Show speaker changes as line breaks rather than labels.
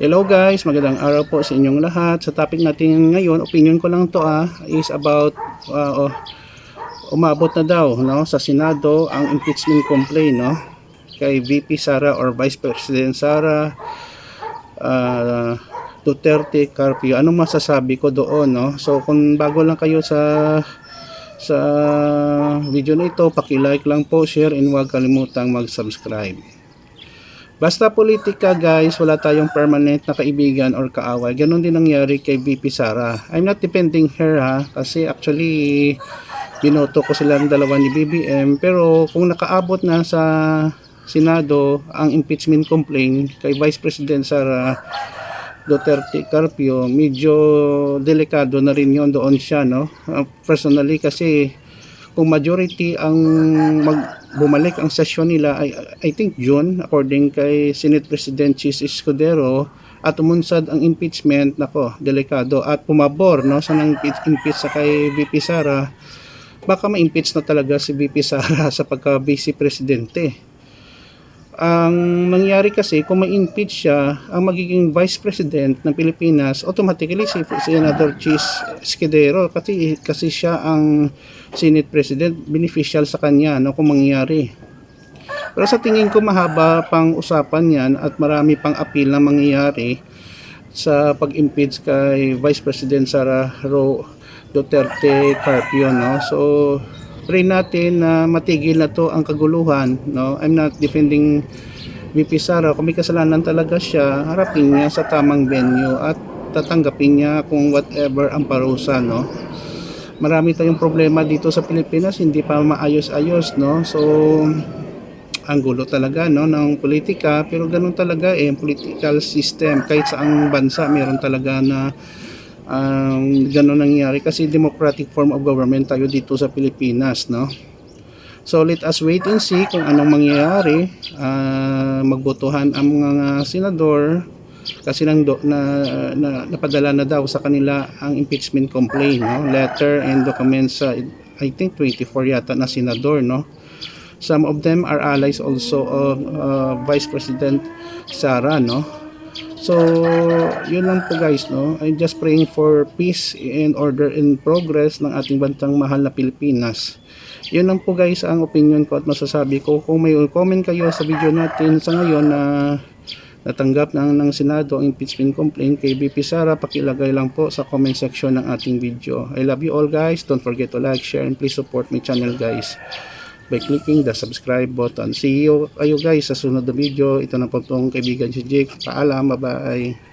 Hello guys, magandang araw po sa inyong lahat. Sa topic natin ngayon, opinion ko lang to ah, is about uh, oh, umabot na daw no sa Senado ang impeachment complaint no kay VP Sara or Vice President Sara uh, Duterte Carpio. Anong masasabi ko doon no? So kung bago lang kayo sa sa video na ito, paki-like lang po, share and huwag kalimutang mag-subscribe. Basta politika guys, wala tayong permanent na kaibigan or kaaway. Ganon din nangyari kay VP Sara. I'm not defending her ha, kasi actually binoto ko silang dalawa ni BBM. Pero kung nakaabot na sa Senado ang impeachment complaint kay Vice President Sara Duterte Carpio, medyo delikado na rin yon doon siya, no? Uh, personally kasi kung majority ang mag bumalik ang sesyon nila ay I think June according kay Senate President Chis Escudero at umunsad ang impeachment nako delikado at pumabor no sa nang impeach sa kay VP Sara. Baka ma-impeach na talaga si VP Sara sa pagka vice presidente ang nangyari kasi kung ma-impeach siya ang magiging vice president ng Pilipinas automatically si Senator Chis Escudero kasi kasi siya ang Senate President beneficial sa kanya no kung mangyari. Pero sa tingin ko mahaba pang usapan yan at marami pang appeal na mangyayari sa pag-impeach kay Vice President Sara Ro Duterte Carpio no? So pray natin na matigil na to ang kaguluhan no? I'm not defending VP Sara. Kung may kasalanan talaga siya harapin niya sa tamang venue at tatanggapin niya kung whatever ang parusa no? Marami tayong problema dito sa Pilipinas hindi pa maayos-ayos no? So ang gulo talaga no ng politika. Pero ganun talaga eh ang political system kahit sa ang bansa meron talaga na um, ganun nangyari kasi democratic form of government tayo dito sa Pilipinas no? So let us wait and see kung anong mangyayari. Ah, magbotohan ang mga senador kasi nang do, na, na napadala na daw sa kanila ang impeachment complaint no? Letter and documents sa I think 24 yata na senador no? Some of them are allies also of uh, Vice President Sara no so yun lang po guys no? I'm just praying for peace and order and progress ng ating bantang mahal na Pilipinas. Yun lang po guys ang opinion ko at masasabi ko. Kung may comment kayo sa video natin sa ngayon na natanggap ng, ng Senado ang impeachment complaint kay BP Sara pakilagay lang po sa comment section ng ating video. I love you all guys. Don't forget to like share and please support my channel guys by clicking the subscribe button. See you kayo guys sa sunod na video. Ito na po itong kaibigan si Jake. Paalam bye bye